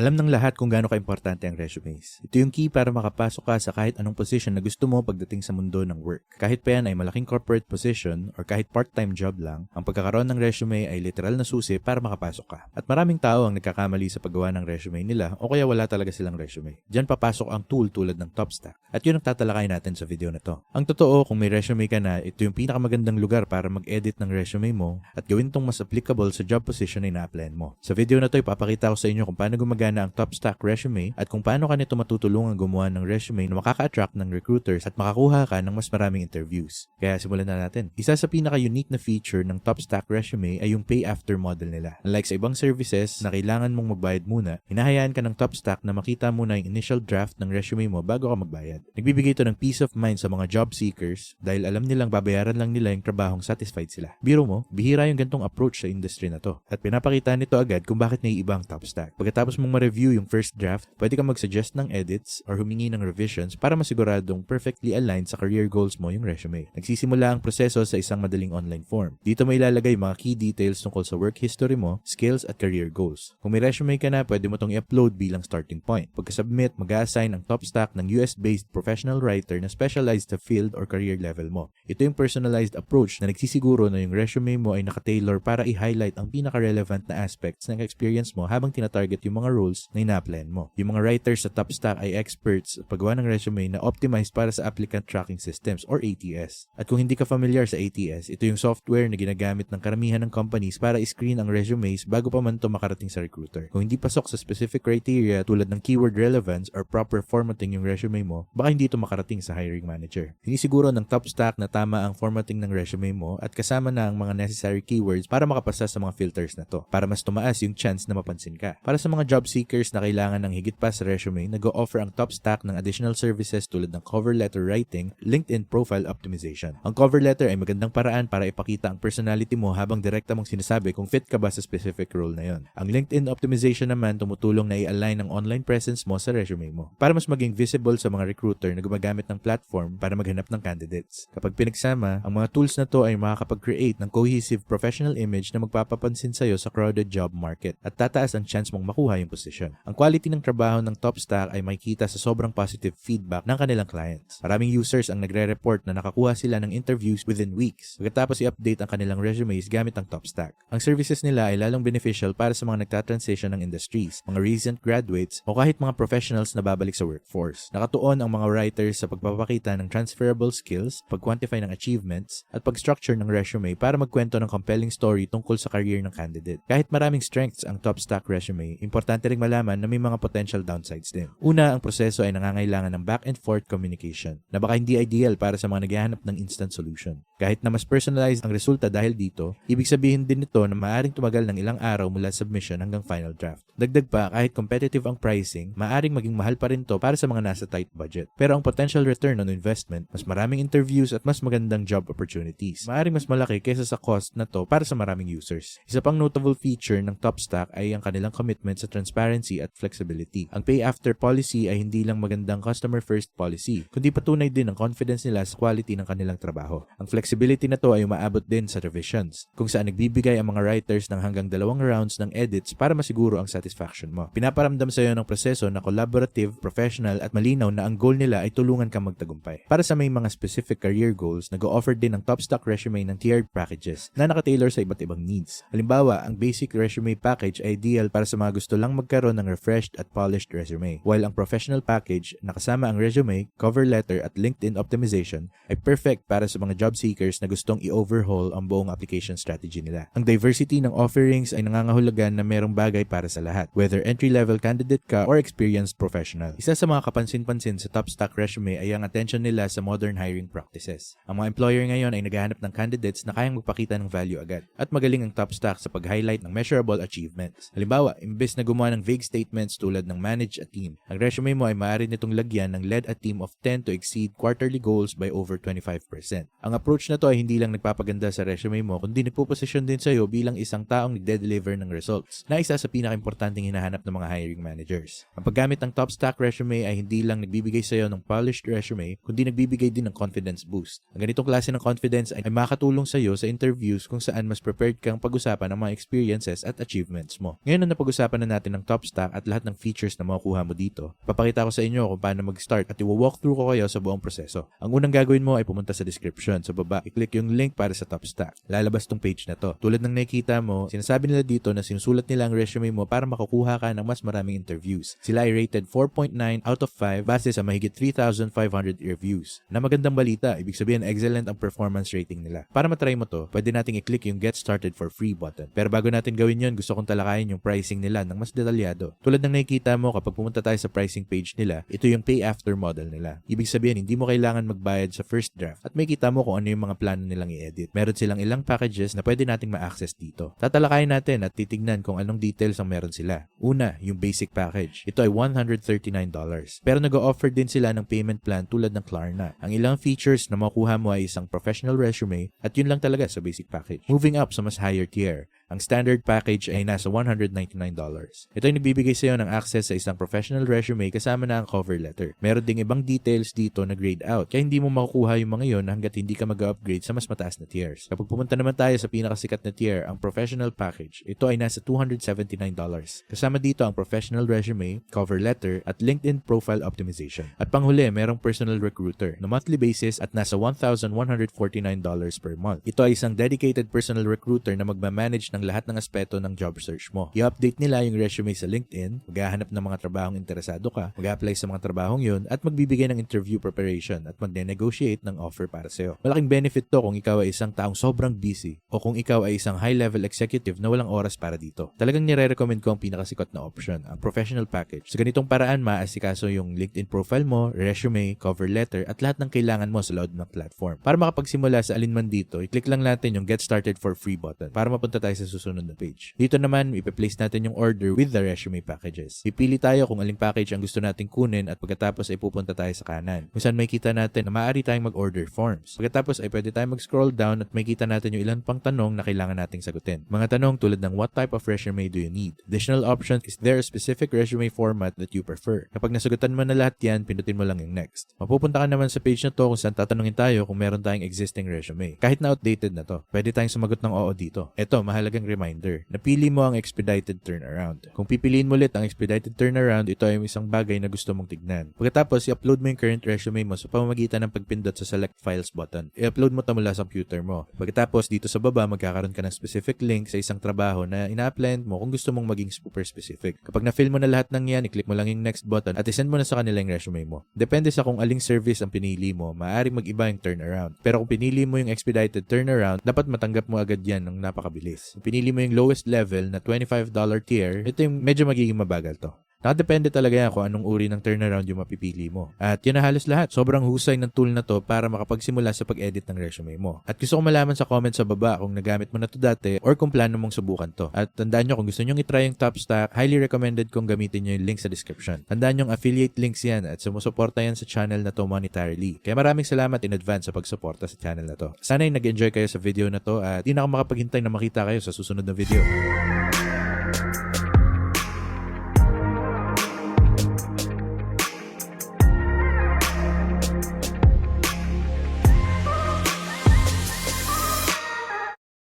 Alam ng lahat kung gaano kaimportante ang resumes. Ito yung key para makapasok ka sa kahit anong position na gusto mo pagdating sa mundo ng work. Kahit pa yan ay malaking corporate position or kahit part-time job lang, ang pagkakaroon ng resume ay literal na susi para makapasok ka. At maraming tao ang nagkakamali sa paggawa ng resume nila o kaya wala talaga silang resume. Diyan papasok ang tool tulad ng TopStack. At yun ang tatalakay natin sa video na to. Ang totoo, kung may resume ka na, ito yung pinakamagandang lugar para mag-edit ng resume mo at gawin tong mas applicable sa job position na ina-applyan mo. Sa video na to, ipapakita ko sa inyo kung paano gumagana ang TopStack resume at kung paano ka nito matutulungan gumawa ng resume na makaka-attract ng recruiters at makakuha ka ng mas maraming interviews. Kaya simulan na natin. Isa sa pinaka-unique na feature ng TopStack resume ay yung pay after model nila. Unlike sa ibang services na kailangan mong magbayad muna, hinahayaan ka ng TopStack na makita muna yung initial draft ng resume mo bago ka magbayad. Nagbibigay ito ng peace of mind sa mga job seekers dahil alam nilang babayaran lang nila yung trabahong satisfied sila. Biro mo, bihira yung gantong approach sa industry na to. At pinapakita nito agad kung bakit naiiba ang TopStack. Pagkatapos mong ma-review yung first draft, pwede ka mag-suggest ng edits or humingi ng revisions para masiguradong perfectly aligned sa career goals mo yung resume. Nagsisimula ang proseso sa isang madaling online form. Dito may ilalagay mga key details tungkol sa work history mo, skills at career goals. Kung may resume ka na, pwede mo itong i-upload bilang starting point. Pagka-submit, mag-assign ang TopStack ng US-based professional writer na specialized sa field or career level mo. Ito yung personalized approach na nagsisiguro na yung resume mo ay nakatailor para i-highlight ang pinaka-relevant na aspects ng experience mo habang tinatarget yung mga roles na ina-applyan mo. Yung mga writers sa TopStack ay experts sa paggawa ng resume na optimized para sa applicant tracking systems or ATS. At kung hindi ka familiar sa ATS, ito yung software na ginagamit ng karamihan ng companies para i-screen ang resumes bago pa man ito makarating sa recruiter. Kung hindi pasok sa specific criteria tulad ng keyword relevance or proper formatting yung resume mo, baka hindi ito makarating sa hiring manager. Sinisiguro ng TopStack na tama ang formatting ng resume mo at kasama na ang mga necessary keywords para makapasa sa mga filters na to para mas tumaas yung chance na mapansin ka. Para sa mga job seekers na kailangan ng higit pa sa resume, nag-o-offer ang TopStack ng additional services tulad ng cover letter writing, LinkedIn profile optimization. Ang cover letter ay magandang paraan para ipakita ang personality mo habang direkta mong sinasabi kung fit ka ba sa specific role na yon. Ang LinkedIn optimization naman tumutulong na i-align ang online presence mo sa resume mo para mas maging visible sa mga recruiter na gumagamit ng platform para maghanap ng candidates. Kapag pinagsama, ang mga tools na to ay makakapag-create ng cohesive professional image na magpapapansin sa'yo sa crowded job market at tataas ang chance mong makuha yung. Ang quality ng trabaho ng TopStack ay makikita sa sobrang positive feedback ng kanilang clients. Maraming users ang nagre-report na nakakuha sila ng interviews within weeks pagkatapos i-update ang kanilang resumes gamit ang TopStack. Ang services nila ay lalong beneficial para sa mga nagtatransition ng industries, mga recent graduates o kahit mga professionals na babalik sa workforce. Nakatuon ang mga writers sa pagpapakita ng transferable skills, pag-quantify ng achievements, at pag-structure ng resume para magkwento ng compelling story tungkol sa career ng candidate. Kahit maraming strengths ang TopStack resume, importante ring malaman na may mga potential downsides din. Una, ang proseso ay nangangailangan ng back and forth communication na baka hindi ideal para sa mga naghahanap ng instant solution. Kahit na mas personalized ang resulta dahil dito, ibig sabihin din nito na maaaring tumagal ng ilang araw mula submission hanggang final draft. Dagdag pa, kahit competitive ang pricing, maaaring maging mahal pa rin to para sa mga nasa tight budget. Pero ang potential return on investment, mas maraming interviews at mas magandang job opportunities. Maaaring mas malaki kaysa sa cost na to para sa maraming users. Isa pang notable feature ng TopStack ay ang kanilang commitment sa transparency at flexibility. Ang pay after policy ay hindi lang magandang customer first policy, kundi patunay din ang confidence nila sa quality ng kanilang trabaho. Ang flexibility na to ay umaabot din sa revisions, kung saan nagbibigay ang mga writers ng hanggang dalawang rounds ng edits para masiguro ang satisfaction mo. Pinaparamdam sa iyo ng proseso na collaborative, professional at malinaw na ang goal nila ay tulungan kang magtagumpay. Para sa may mga specific career goals, nag-o-offer din ng TopStack resume ng tiered packages na nakatailor sa iba't ibang needs. Halimbawa, ang basic resume package ay ideal para sa mga gusto lang magkaroon ng refreshed at polished resume, while ang professional package na kasama ang resume, cover letter at LinkedIn optimization ay perfect para sa mga job seekers na gustong i-overhaul ang buong application strategy nila. Ang diversity ng offerings ay nangangahulugan na merong bagay para sa lahat, whether entry-level candidate ka or experienced professional. Isa sa mga kapansin-pansin sa TopStack resume ay ang attention nila sa modern hiring practices. Ang mga employer ngayon ay naghahanap ng candidates na kayang magpakita ng value agad at magaling ang TopStack sa pag-highlight ng measurable achievements. Halimbawa, imbes na gumawa ng vague statements tulad ng manage a team, ang resume mo ay maaari nitong lagyan ng led a team of 10 to exceed quarterly goals by over 25%. Ang approach na to ay hindi lang nagpapaganda sa resume mo, kundi nagpo-position din sa'yo bilang isang taong nagde-deliver ng results na isa sa pinaka-importanting hinahanap ng mga hiring managers. Ang paggamit ng top stack resume ay hindi lang nagbibigay sa'yo ng polished resume, kundi nagbibigay din ng confidence boost. Ang ganitong klase ng confidence ay makatulong sa'yo sa interviews kung saan mas prepared kang pag-usapan ng mga experiences at achievements mo. Ngayon na napag-usapan na natin ng top stack at lahat ng features na makukuha mo dito, papakita ko sa inyo kung paano mag-start at i-walk through ko kayo sa buong proseso. Ang unang gagawin mo ay pumunta sa description sa baba, i-click yung link para sa top stack. Lalabas tong page na to. Tulad ng nakikita mo, sinasabi nila dito na sinusulat nila ang resume mo para makukuha ka ng mas maraming interviews. Sila ay rated 4.9 out of 5 base sa mahigit 3,500 reviews. Na magandang balita, ibig sabihin excellent ang performance rating nila. Para matry mo to, pwede nating i-click yung get started for free button. Pero bago natin gawin yun, gusto kong talakayin yung pricing nila ng mas detalyado. Tulad ng nakikita mo kapag pumunta tayo sa pricing page nila, ito yung pay after model nila. Ibig sabihin, hindi mo kailangan magbayad sa first draft at may kita mo kung ano yung mga plano nilang i-edit. Meron silang ilang packages na pwede nating ma-access dito. Tatalakayin natin at titignan kung anong details ang meron sila. Una, yung basic package. Ito ay $139. Pero nag-offer din sila ng payment plan tulad ng Klarna. Ang ilang features na makuha mo ay isang professional resume at yun lang talaga sa basic package. Moving up sa mas higher tier, ang standard package ay nasa $199. Ito ay nagbibigay sa iyo ng access sa isang professional resume kasama na ang cover letter. Meron ding ibang details dito na grade out, kaya hindi mo makukuha yung mga yon hanggat hindi ka mag-upgrade sa mas mataas na tiers. Kapag pumunta naman tayo sa pinakasikat na tier, ang professional package, ito ay nasa $279. Kasama dito ang professional resume, cover letter, at LinkedIn profile optimization. At panghuli, merong personal recruiter na monthly basis at nasa $1,149 per month. Ito ay isang dedicated personal recruiter na magmamanage ng lahat ng aspeto ng job search mo. I-update nila yung resume sa LinkedIn, maghahanap ng mga trabahong interesado ka, mag-apply sa mga trabahong yun, at magbibigay ng interview preparation at magne-negotiate ng offer para sa'yo. Malaking benefit to kung ikaw ay isang taong sobrang busy o kung ikaw ay isang high-level executive na walang oras para dito. Talagang nire-recommend ko ang pinakasikot na option, ang professional package. Sa ganitong paraan, maaasikaso yung LinkedIn profile mo, resume, cover letter, at lahat ng kailangan mo sa loob ng platform. Para makapagsimula sa alinman dito, i-click lang natin yung Get Started for Free button para mapunta tayo sa susunod na page. Dito naman, ipe-place natin yung order with the resume packages. Pipili tayo kung aling package ang gusto nating kunin at pagkatapos ay pupunta tayo sa kanan. Kung saan may kita natin na maaari tayong mag-order forms. Pagkatapos ay pwede tayong mag-scroll down at may kita natin yung ilan pang tanong na kailangan nating sagutin. Mga tanong tulad ng what type of resume do you need? Additional options, is there a specific resume format that you prefer? Kapag nasagutan mo na lahat yan, pindutin mo lang yung next. Mapupunta ka naman sa page na to kung saan tatanungin tayo kung meron tayong existing resume. Kahit na outdated na to, pwede tayong sumagot ng oo dito. Ito, mahalagang reminder. Napili mo ang expedited turnaround. Kung pipiliin mo ulit ang expedited turnaround, ito ay isang bagay na gusto mong tignan. Pagkatapos, i-upload mo yung current resume mo sa pamamagitan ng pagpindot sa select files button. I-upload mo ito mula sa computer mo. Pagkatapos, dito sa baba, magkakaroon ka ng specific link sa isang trabaho na ina-apply mo kung gusto mong maging super specific. Kapag na-fill mo na lahat ng yan, i-click mo lang yung next button at isend mo na sa kanila yung resume mo. Depende sa kung aling service ang pinili mo, maaaring mag-iba yung turnaround. Pero kung pinili mo yung expedited turnaround, dapat matanggap mo agad yan ng napakabilis. Pinili mo yung lowest level na $25 tier, ito yung medyo magiging mabagal to. Nakadepende talaga yan kung anong uri ng turnaround yung mapipili mo. At yun na halos lahat. Sobrang husay ng tool na to para makapagsimula sa pag-edit ng resume mo. At gusto ko malaman sa comment sa baba kung nagamit mo na to dati or kung plano mong subukan to. At tandaan nyo kung gusto nyo itry yung top stack, highly recommended kong gamitin nyo yung link sa description. Tandaan nyo affiliate links yan at sumusuporta yan sa channel na to monetarily. Kaya maraming salamat in advance sa pagsuporta sa channel na to. Sana ay nag-enjoy kayo sa video na to at di na ako makapaghintay na makita kayo sa susunod na video.